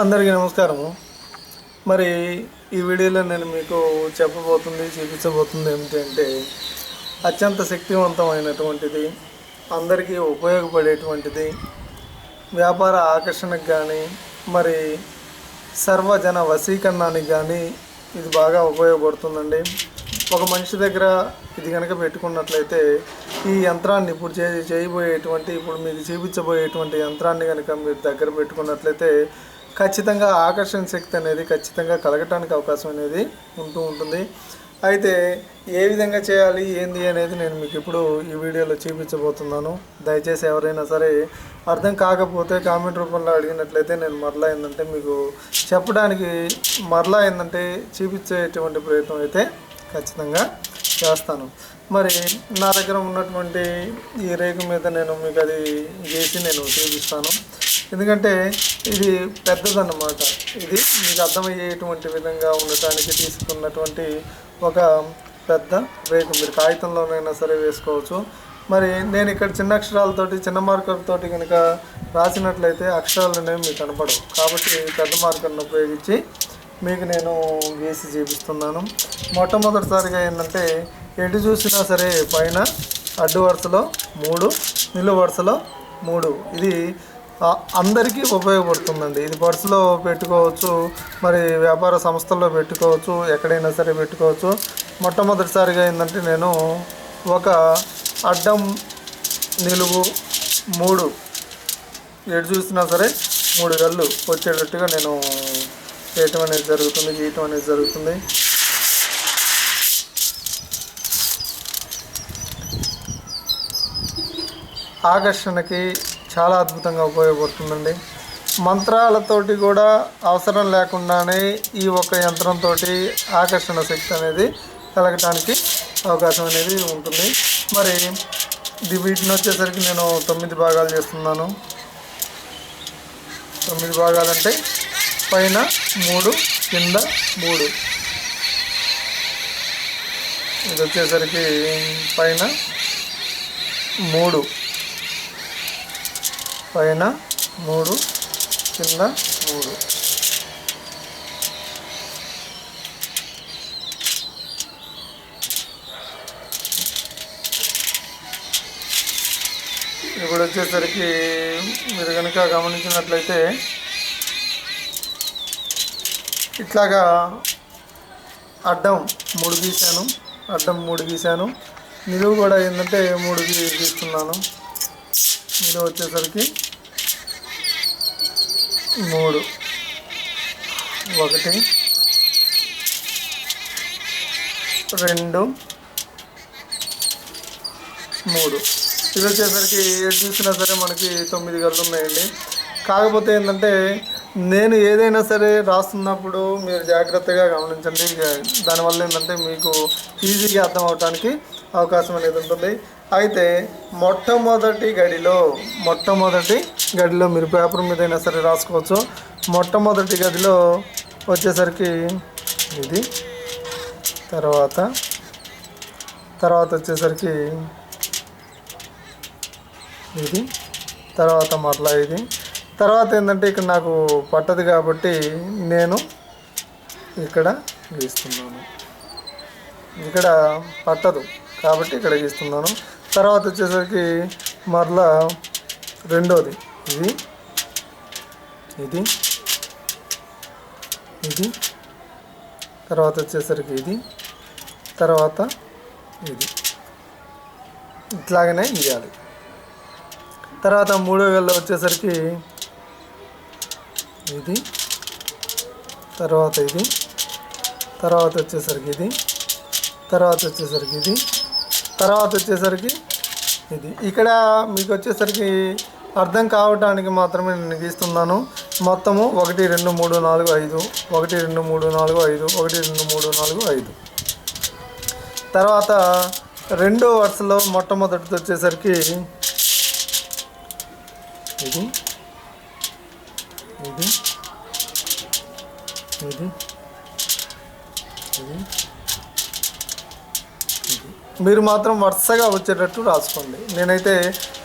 అందరికీ నమస్కారము. మరి ఈ వీడియోలో నేను మీకు చెప్పబోతుంది చూపించబోతుంది ఏమిటంటే అత్యంత శక్తివంతమైనటువంటిది అందరికీ ఉపయోగపడేటువంటిది వ్యాపార ఆకర్షణకు కానీ మరి సర్వజన వశీకరణానికి కానీ ఇది బాగా ఉపయోగపడుతుందండి. ఒక మనిషి దగ్గర ఇది కనుక పెట్టుకున్నట్లయితే ఈ యంత్రాన్ని ఇప్పుడు చే చేయబోయేటువంటి ఇప్పుడు మీకు చూపించబోయేటువంటి యంత్రాన్ని కనుక మీరు దగ్గర పెట్టుకున్నట్లయితే ఖచ్చితంగా ఆకర్షణ శక్తి అనేది ఖచ్చితంగా కలగటానికి అవకాశం అనేది ఉంటూ ఉంటుంది. అయితే ఏ విధంగా చేయాలి ఏంది అనేది నేను మీకు ఇప్పుడు ఈ వీడియోలో చూపించబోతున్నాను. దయచేసి ఎవరైనా సరే అర్థం కాకపోతే కామెంట్ రూపంలో అడిగినట్లయితే నేను మరలా ఏంటంటే మీకు చెప్పడానికి మరలా ఏంటంటే చూపించేటువంటి ప్రయత్నం అయితే ఖచ్చితంగా చేస్తాను. మరి నా దగ్గర ఉన్నటువంటి ఈ రేకు మీద నేను మీకు అది చేసి నేను చూపిస్తాను. ఎందుకంటే ఇది పెద్దదన్నమాట. ఇది మీకు అర్థమయ్యేటువంటి విధంగా ఉండటానికి తీసుకున్నటువంటి ఒక పెద్ద రేకు. మీరు కాగితంలోనైనా సరే వేసుకోవచ్చు. మరి నేను ఇక్కడ చిన్న అక్షరాలతోటి చిన్న మార్కర్ తోటి కనుక రాసినట్లయితే అక్షరాలు అనేవి మీకు కనపడవు. కాబట్టి పెద్ద మార్కర్ను ఉపయోగించి మీకు నేను గీసి చూపిస్తున్నాను. మొట్టమొదటిసారిగా ఏంటంటే ఎటు చూసినా సరే పైన అడ్డు వరుసలో మూడు నిలువ వరుసలో మూడు. ఇది అందరికీ ఉపయోగపడుతుందండి. ఇది పర్సులో పెట్టుకోవచ్చు మరి వ్యాపార సంస్థల్లో పెట్టుకోవచ్చు ఎక్కడైనా సరే పెట్టుకోవచ్చు. మొట్టమొదటిసారిగా ఏంటంటే నేను ఒక అడ్డం నిలువు మూడు ఎటు చూసినా సరే మూడు గళ్ళు వచ్చేటట్టుగా నేను చేయటం అనేది జరుగుతుంది గీయటం అనేది జరుగుతుంది. ఆకర్షణకి చాలా అద్భుతంగా ఉపయోగపడుతుందండి. మంత్రాలతోటి కూడా అవసరం లేకుండానే ఈ ఒక యంత్రంతో ఆకర్షణ శక్తి అనేది కలగటానికి అవకాశం అనేది ఉంటుంది. మరి ఇది వీటిని వచ్చేసరికి నేను తొమ్మిది భాగాలు చేస్తున్నాను. తొమ్మిది భాగాలంటే పైన మూడు కింద మూడు. ఇది వచ్చేసరికి పైన మూడు. పైన మూడు కింద మూడు. ఇప్పుడు వచ్చేసరికి మీరు కనుక గమనించినట్లయితే ఇట్లాగా అడ్డం మూడు గీశాను అడ్డం మూడు గీశాను. నిలువు కూడా ఏంటంటే మూడు గీ విలువ వచ్చేసరికి మూడు. ఒకటి రెండు మూడు. ఇది వచ్చేసరికి ఏది చూసినా సరే మనకి తొమ్మిది గళ్ళు ఉన్నాయండి. కాకపోతే ఏంటంటే నేను ఏదైనా సరే రాస్తున్నప్పుడు మీరు జాగ్రత్తగా గమనించండి. దానివల్ల ఏంటంటే మీకు ఈజీగా అర్థం అవడానికి అవకాశం అనేది ఉంటుంది. అయితే మొట్టమొదటి గడిలో మొట్టమొదటి గడిలో మీరు పేపర్ మీద అయినా సరే రాసుకోవచ్చు. మొట్టమొదటి గదిలో వచ్చేసరికి ఇది తర్వాత తర్వాత వచ్చేసరికి ఇది తర్వాత మరలా ఇది. తర్వాత ఏంటంటే ఇక్కడ నాకు పట్టదు కాబట్టి నేను ఇక్కడ గీస్తున్నాను. ఇక్కడ పట్టదు. కాబట్టి ఇక్కడ గీస్తున్నాను. తర్వాత వచ్చేసరికి మరలా రెండోది. ఇది ఇది ఇది. తర్వాత వచ్చేసరికి ఇది తర్వాత ఇది. ఇట్లాగనే ఇవ్వాలి తర్వాత మూడో గల్లో వచ్చేసరికి ఇది తర్వాత ఇది తర్వాత వచ్చేసరికి ఇది తర్వాత వచ్చేసరికి ఇది. తర్వాత వచ్చేసరికి ఇది. ఇక్కడ మీకు వచ్చేసరికి అర్థం కావటానికి మాత్రమే నేను గీస్తున్నాను. మొత్తము ఒకటి రెండు మూడు నాలుగు ఐదు. ఒకటి రెండు మూడు నాలుగు ఐదు. ఒకటి రెండు మూడు నాలుగు ఐదు. తర్వాత రెండో వరుసలో మొట్టమొదటిది వచ్చేసరికి ఇది. ఇది. ఇది. ఇది. మీరు మాత్రం వరుసగా వచ్చేటట్టు రాసుకోండి. నేనైతే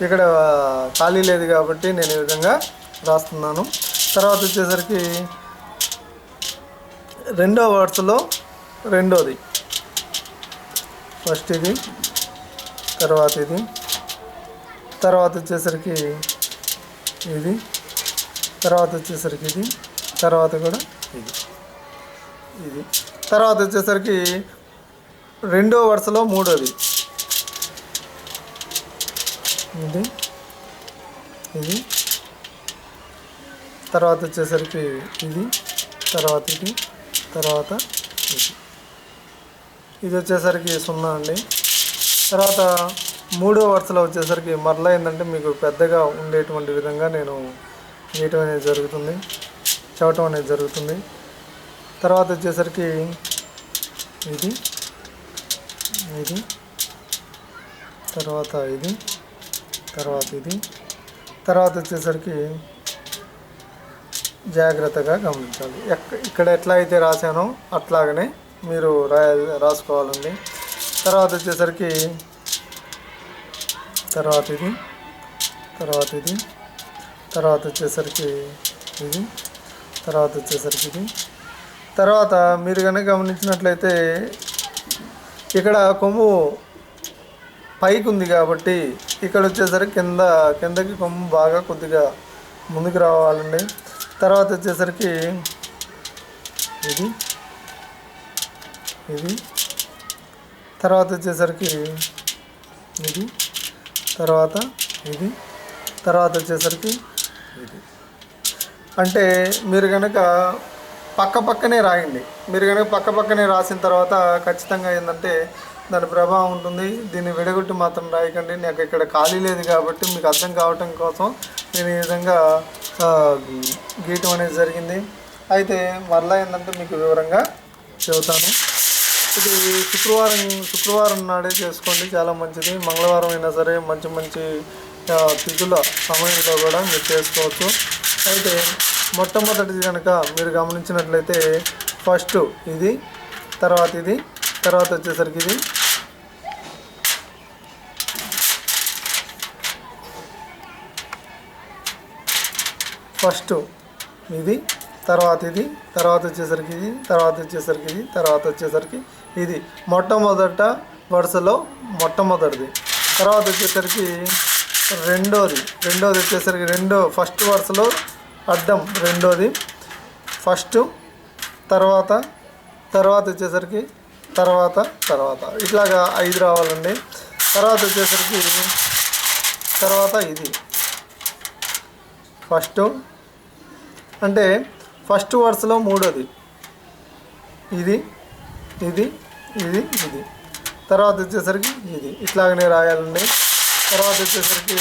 ఇక్కడ ఖాళీ లేదు కాబట్టి నేను ఈ విధంగా రాస్తున్నాను. తర్వాత వచ్చేసరికి రెండో వరుసలో రెండోది. ఫస్ట్ ఇది తర్వాత ఇది తర్వాత వచ్చేసరికి ఇది తర్వాత వచ్చేసరికి ఇది తర్వాత కూడా ఇది. ఇది. తర్వాత వచ్చేసరికి రెండో వరుసలో మూడోది. ఇది ఇది. తర్వాత వచ్చేసరికి ఇది తర్వాత ఇది తర్వాత ఇది. ఇది వచ్చేసరికి సున్నా అండి. తర్వాత మూడో వరుసలో వచ్చేసరికి మరలా ఏంటంటే మీకు పెద్దగా ఉండేటువంటి విధంగా నేను గీయటం అనేది జరుగుతుంది చవటం అనేది జరుగుతుంది. తర్వాత వచ్చేసరికి ఇది. ఇది తర్వాత ఇది తర్వాత ఇది. తర్వాత వచ్చేసరికి జాగ్రత్తగా గమనించాలి. ఎక్క ఇక్కడ ఎట్లా అయితే రాశానో అట్లాగనే మీరు రాయ రాసుకోవాలండి. తర్వాత వచ్చేసరికి తర్వాత ఇది. తర్వాత ఇది. తర్వాత వచ్చేసరికి ఇది. తర్వాత వచ్చేసరికి ఇది. తర్వాత మీరు కనుక గమనించినట్లయితే ఇక్కడ కొమ్ము పైకి ఉంది కాబట్టి ఇక్కడ వచ్చేసరికి కింద కిందకి కొమ్ము బాగా కొద్దిగా ముందుకు రావాలండి. తర్వాత వచ్చేసరికి ఇది ఇది. తర్వాత వచ్చేసరికి ఇది తర్వాత ఇది తర్వాత వచ్చేసరికి ఇది. అంటే మీరు కనుక పక్క పక్కనే రాయండి. మీరు కనుక పక్క పక్కనే రాసిన తర్వాత ఖచ్చితంగా ఏంటంటే దాని ప్రభావం ఉంటుంది. దీన్ని విడగొట్టి మాత్రం రాయకండి. నాకు ఇక్కడ ఖాళీ లేదు కాబట్టి మీకు అర్థం కావటం కోసం నేను ఈ విధంగా గీయటం అనేది జరిగింది. అయితే మరలా ఏంటంటే మీకు వివరంగా చెబుతాను. ఇది శుక్రవారం శుక్రవారం నాడే చేసుకోండి. చాలా మంచిది. మంగళవారం అయినా సరే మంచి మంచి తిథుల సమయంలో కూడా మీరు చేసుకోవచ్చు. అయితే మొట్టమొదటిది కనుక మీరు గమనించినట్లయితే ఫస్ట్ ఇది తర్వాత ఇది తర్వాత వచ్చేసరికి ఇది. ఫస్ట్ ఇది తర్వాత ఇది తర్వాత వచ్చేసరికి ఇది తర్వాత వచ్చేసరికి ఇది తర్వాత వచ్చేసరికి ఇది. మొట్టమొదట వరుసలో మొట్టమొదటిది. తర్వాత వచ్చేసరికి రెండోది. రెండోది వచ్చేసరికి రెండో ఫస్ట్ వరుసలో అడ్డం రెండోది. ఫస్ట్ తర్వాత తర్వాత వచ్చేసరికి తర్వాత తర్వాత. ఇట్లాగా ఐదు రావాలండి. తర్వాత వచ్చేసరికి తర్వాత ఇది. ఫస్ట్ అంటే ఫస్ట్ వరుసలో మూడోది. ఇది ఇది ఇది ఇది. తర్వాత వచ్చేసరికి ఇది. ఇట్లాగనే రాయాలండి. తర్వాత వచ్చేసరికి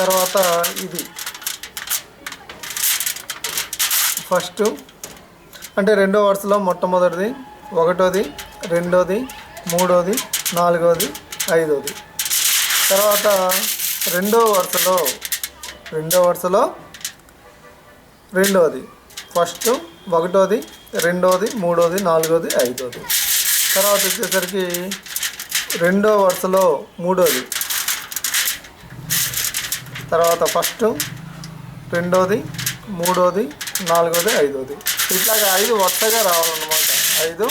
తర్వాత ఇది. ఫస్ట్ అంటే రెండో వరుసలో మొట్టమొదటిది ఒకటోది రెండోది మూడోది నాలుగోది ఐదోది. తర్వాత రెండో వరుసలో రెండో వరుసలో రెండోది. ఫస్ట్ ఒకటోది రెండోది మూడోది నాలుగోది ఐదోది. తర్వాత వచ్చేసరికి రెండో వరుసలో మూడోది. తర్వాత ఫస్ట్ రెండోది మూడోది నాలుగోది ఐదోది. ఇట్లాగ ఐదు వరుసగా రావాలన్నమాట. ఐదు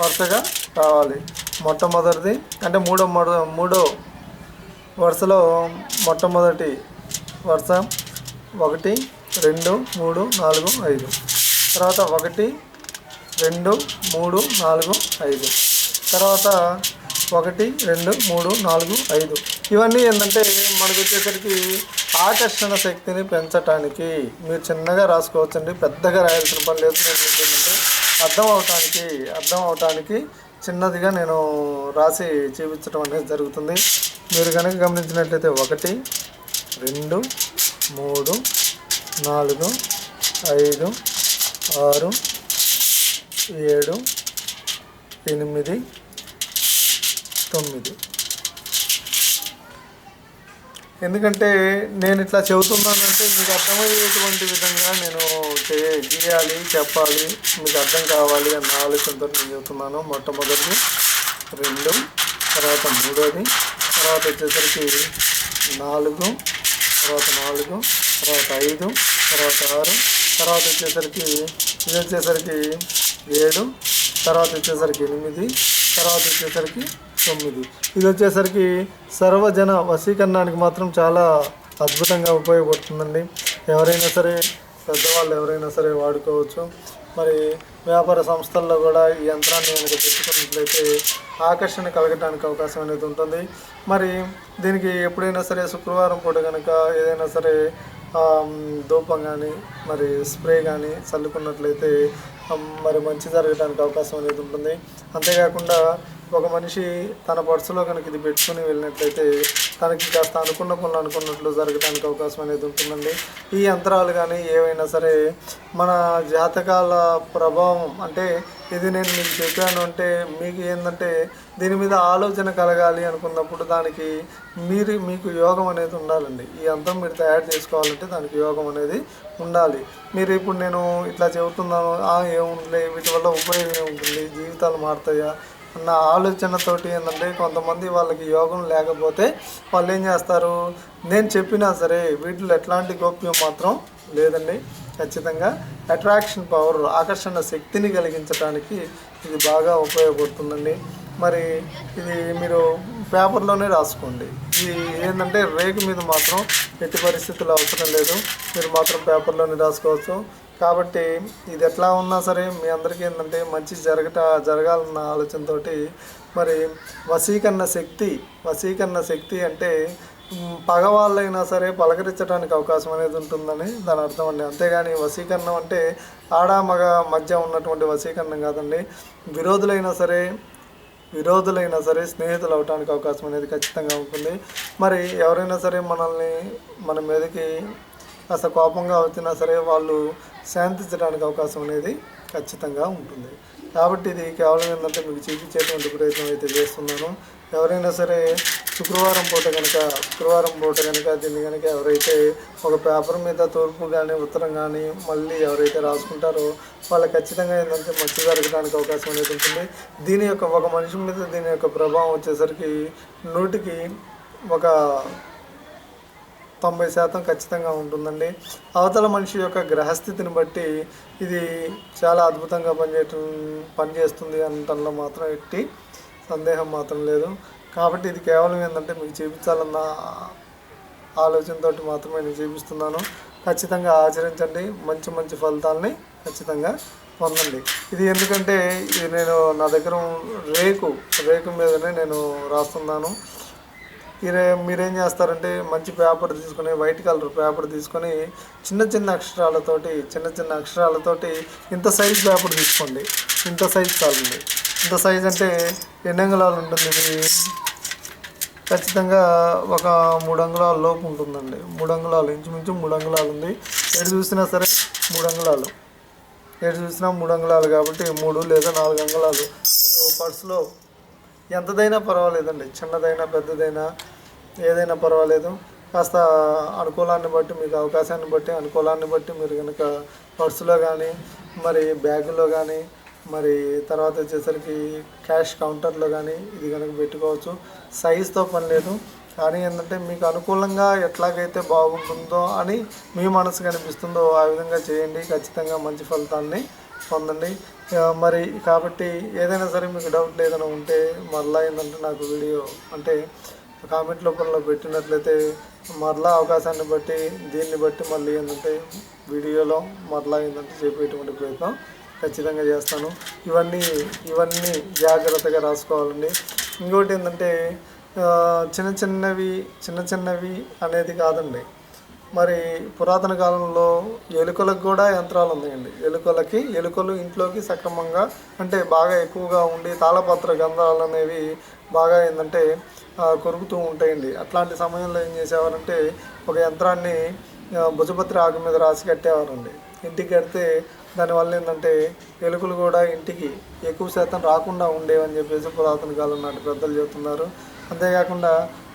వరుసగా రావాలి. మొట్టమొదటిది అంటే మూడో మొద మూడో వరుసలో మొట్టమొదటి వరుస ఒకటి రెండు మూడు నాలుగు ఐదు. తర్వాత ఒకటి రెండు మూడు నాలుగు ఐదు. తర్వాత ఒకటి రెండు మూడు నాలుగు ఐదు. ఇవన్నీ ఏంటంటే మనకు వచ్చేసరికి ఆకర్షణ శక్తిని పెంచటానికి మీరు చిన్నగా రాసుకోవచ్చండి పెద్దగా రాయాల్సిన పని లేదు. నేను ఏంటంటే అర్థం అవటానికి అర్థం అవటానికి చిన్నదిగా నేను రాసి చూపించడం అనేది జరుగుతుంది. మీరు కనుక గమనించినట్లయితే ఒకటి రెండు మూడు నాలుగు ఐదు ఆరు ఏడు ఎనిమిది తొమ్మిది ఎందుకంటే నేను ఇట్లా చెబుతున్నానంటే మీకు అర్థమయ్యేటువంటి విధంగా నేను చే- గీయాలి చెప్పాలి మీకు అర్థం కావాలి అన్న ఆలోచనతో నేను చెబుతున్నాను. మొట్టమొదటి రెండు తర్వాత మూడోది తర్వాత వచ్చేసరికి నాలుగు తర్వాత నాలుగు తర్వాత ఐదు తర్వాత ఆరు తర్వాత వచ్చేసరికి ఇది వచ్చేసరికి ఏడు తర్వాత వచ్చేసరికి ఎనిమిది తర్వాత వచ్చేసరికి తొమ్మిది ఇది వచ్చేసరికి సర్వజన వశీకరణానికి మాత్రం చాలా అద్భుతంగా ఉపయోగపడుతుందండి. ఎవరైనా సరే పెద్దవాళ్ళు ఎవరైనా సరే వాడుకోవచ్చు. మరి వ్యాపార సంస్థల్లో కూడా ఈ యంత్రాన్ని కనుక పెట్టుకున్నట్లయితే ఆకర్షణ కలగటానికి అవకాశం అనేది ఉంటుంది. మరి దీనికి ఎప్పుడైనా సరే శుక్రవారం పూట కనుక ఏదైనా సరే ధూపం కానీ మరి స్ప్రే కానీ చల్లుకున్నట్లయితే మరి మంచి జరగడానికి అవకాశం అనేది ఉంటుంది. అంతేకాకుండా ఒక మనిషి తన పర్సులో కనుక ఇది పెట్టుకుని వెళ్ళినట్లయితే తనకి కాస్త అనుకున్న పనులు అనుకున్నట్లు జరగడానికి అవకాశం అనేది ఉంటుందండి. ఈ యంత్రాలు కానీ ఏవైనా సరే మన జాతకాల ప్రభావం అంటే ఇది నేను మీకు చెప్పాను అంటే మీకు ఏంటంటే దీని మీద ఆలోచన కలగాలి అనుకున్నప్పుడు దానికి మీరు మీకు యోగం అనేది ఉండాలండి. ఈ యంత్రం మీరు తయారు చేసుకోవాలంటే దానికి యోగం అనేది ఉండాలి. మీరు ఇప్పుడు నేను ఇట్లా చెబుతున్నాను "ఆ, వీటి వల్ల ఉపయోగం ఉంటుంది జీవితాలు మారుతాయా అన్న ఆలోచనతోటి ఏంటంటే కొంతమంది వాళ్ళకి యోగం లేకపోతే వాళ్ళు ఏం చేస్తారు? నేను చెప్పినా సరే వీటిలో ఎట్లాంటి గోప్యం మాత్రం లేదండి. ఖచ్చితంగా అట్రాక్షన్ పవర్ ఆకర్షణ శక్తిని కలిగించడానికి ఇది బాగా ఉపయోగపడుతుందండి. మరి ఇది మీరు పేపర్లోనే రాసుకోండి. ఇది ఏంటంటే రేకు మీద మాత్రం ఎట్టి పరిస్థితులు అవసరం లేదు. మీరు మాత్రం పేపర్లోనే రాసుకోవచ్చు. కాబట్టి ఇది ఎట్లా ఉన్నా సరే మీ అందరికీ ఏంటంటే మంచి జరగట జరగాలన్న ఆలోచనతోటి మరి వశీకరణ శక్తి వశీకరణ శక్తి అంటే పగవాళ్ళైనా సరే పలకరించడానికి అవకాశం అనేది ఉంటుందని దాని అర్థం అండి. అంతేగాని వశీకరణం అంటే ఆడ మగ మధ్య ఉన్నటువంటి వశీకరణం కాదండి. విరోధులైనా సరే విరోధులైనా సరే స్నేహితులు అవడానికి అవకాశం అనేది ఖచ్చితంగా ఉంటుంది. మరి ఎవరైనా సరే మనల్ని మన మీదకి కాస్త కోపంగా వచ్చినా సరే వాళ్ళు శాంతించడానికి అవకాశం అనేది ఖచ్చితంగా ఉంటుంది. కాబట్టి ఇది కేవలం ఏంటంటే మీకు చూపించేటువంటి ప్రయత్నం అయితే చేస్తున్నాను. ఎవరైనా సరే శుక్రవారం పూట కనుక శుక్రవారం పూట కనుక దీన్ని కనుక ఎవరైతే ఒక పేపర్ మీద తూర్పు కానీ ఉత్తరం కానీ మళ్ళీ ఎవరైతే రాసుకుంటారో వాళ్ళకి ఖచ్చితంగా ఏంటంటే మంచి జరగడానికి అవకాశం అనేది ఉంటుంది. దీని యొక్క ఒక మనిషి మీద దీని యొక్క ప్రభావం వచ్చేసరికి నూటికి ఒక తొంభై శాతం ఖచ్చితంగా ఉంటుందండి. అవతల మనిషి యొక్క గ్రహస్థితిని బట్టి ఇది చాలా అద్భుతంగా పనిచేయటం పనిచేస్తుంది అనటంలో మాత్రం ఎట్టి సందేహం మాత్రం లేదు. కాబట్టి ఇది కేవలం ఏంటంటే మీకు చూపించాలన్న ఆలోచనతో మాత్రమే నేను చూపిస్తున్నాను. ఖచ్చితంగా ఆచరించండి. మంచి మంచి ఫలితాలని ఖచ్చితంగా పొందండి. ఇది ఎందుకంటే ఇది నేను నా దగ్గర రేకు రేకు మీదనే నేను రాస్తున్నాను. మీరే మీరేం చేస్తారంటే మంచి పేపర్ తీసుకొని వైట్ కలర్ పేపర్ తీసుకొని చిన్న చిన్న అక్షరాలతోటి చిన్న చిన్న అక్షరాలతోటి ఇంత సైజ్ పేపర్ తీసుకోండి. ఇంత సైజ్ చాలండి. ఇంత సైజ్ అంటే ఎన్ని అంగుళాలు ఉంటుంది ఇది? ఖచ్చితంగా ఒక మూడు అంగుళాల లోపు ఉంటుందండి. మూడు అంగుళాలు ఇంచుమించు మూడు అంగుళాలు ఉంది. ఎటు చూసినా సరే మూడు అంగుళాలు. ఎటు చూసినా మూడు అంగుళాలు కాబట్టి మూడు లేదా నాలుగు అంగుళాలు. పర్సులో ఎంతదైనా పర్వాలేదండి. చిన్నదైనా పెద్దదైనా ఏదైనా పర్వాలేదు. కాస్త అనుకూలాన్ని బట్టి మీకు అవకాశాన్ని బట్టి అనుకూలాన్ని బట్టి మీరు కనుక పర్సులో కానీ మరి బ్యాగులో కానీ మరి తర్వాత వచ్చేసరికి క్యాష్ కౌంటర్లో కానీ ఇది కనుక పెట్టుకోవచ్చు. సైజుతో పని లేదు. కానీ ఏంటంటే మీకు అనుకూలంగా ఎట్లాగైతే బాగుంటుందో అని మీ మనసు కనిపిస్తుందో ఆ విధంగా చేయండి. ఖచ్చితంగా మంచి ఫలితాన్ని పొందండి. మరి కాబట్టి ఏదైనా సరే మీకు డౌట్ ఏదైనా ఉంటే మరలా ఏంటంటే నాకు వీడియో అంటే కామెంట్ రూపంలో పెట్టినట్లయితే మరలా అవకాశాన్ని బట్టి దీన్ని బట్టి మళ్ళీ ఏంటంటే వీడియోలో మరలా ఏంటంటే చెప్పేటువంటి ప్రయత్నం ఖచ్చితంగా చేస్తాను. ఇవన్నీ ఇవన్నీ జాగ్రత్తగా రాసుకోవాలండి. ఇంకోటి ఏంటంటే చిన్న చిన్నవి చిన్న చిన్నవి అనేది కాదండి. మరి పురాతన కాలంలో ఎలుకలకు కూడా యంత్రాలు ఉన్నాయండి. ఎలుకలకి ఎలుకలు ఇంట్లోకి సక్రమంగా అంటే బాగా ఎక్కువగా ఉండి తాళపత్ర గంధాలు అనేవి బాగా ఏంటంటే కొరుకుతూ ఉంటాయండి. అట్లాంటి సమయంలో ఏం చేసేవారంటే ఒక యంత్రాన్ని భుజపత్రి ఆకు మీద రాసి కట్టేవారండి. ఇంటికి కడితే దానివల్ల ఏంటంటే ఎలుకలు కూడా ఇంటికి ఎక్కువ శాతం రాకుండా ఉండేవని చెప్పేసి పురాతన కాలం నాటి పెద్దలు చెబుతున్నారు. అంతేకాకుండా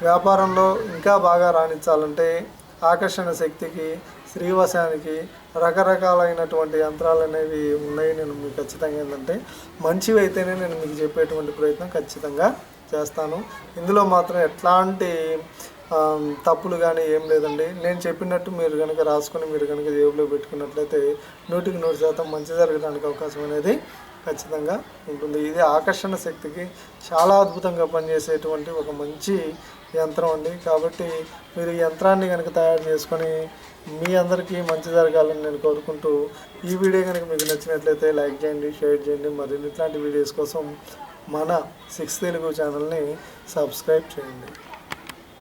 వ్యాపారంలో ఇంకా బాగా రాణించాలంటే ఆకర్షణ శక్తికి శ్రీవశానికి రకరకాలైనటువంటి యంత్రాలు అనేవి ఉన్నాయి. నేను మీకు ఖచ్చితంగా ఏంటంటే మంచివి అయితేనే నేను మీకు చెప్పేటువంటి ప్రయత్నం ఖచ్చితంగా చేస్తాను. ఇందులో మాత్రం ఎట్లాంటి తప్పులు కానీ ఏం లేదండి. నేను చెప్పినట్టు మీరు కనుక రాసుకొని మీరు కనుక జేబులో పెట్టుకున్నట్లయితే నూటికి నూరు శాతం మంచి జరగడానికి అవకాశం అనేది ఖచ్చితంగా ఉంటుంది. ఇది ఆకర్షణ శక్తికి చాలా అద్భుతంగా పనిచేసేటువంటి ఒక మంచి యంత్రం అండి. కాబట్టి మీరు ఈ యంత్రాన్ని కనుక తయారు చేసుకొని మీ అందరికీ మంచి జరగాలని నేను కోరుకుంటూ ఈ వీడియో కనుక మీకు నచ్చినట్లయితే లైక్ చేయండి షేర్ చేయండి మరిన్ని ఇట్లాంటి వీడియోస్ కోసం మన సిక్స్ తెలుగు ఛానల్ని సబ్స్క్రైబ్ చేయండి.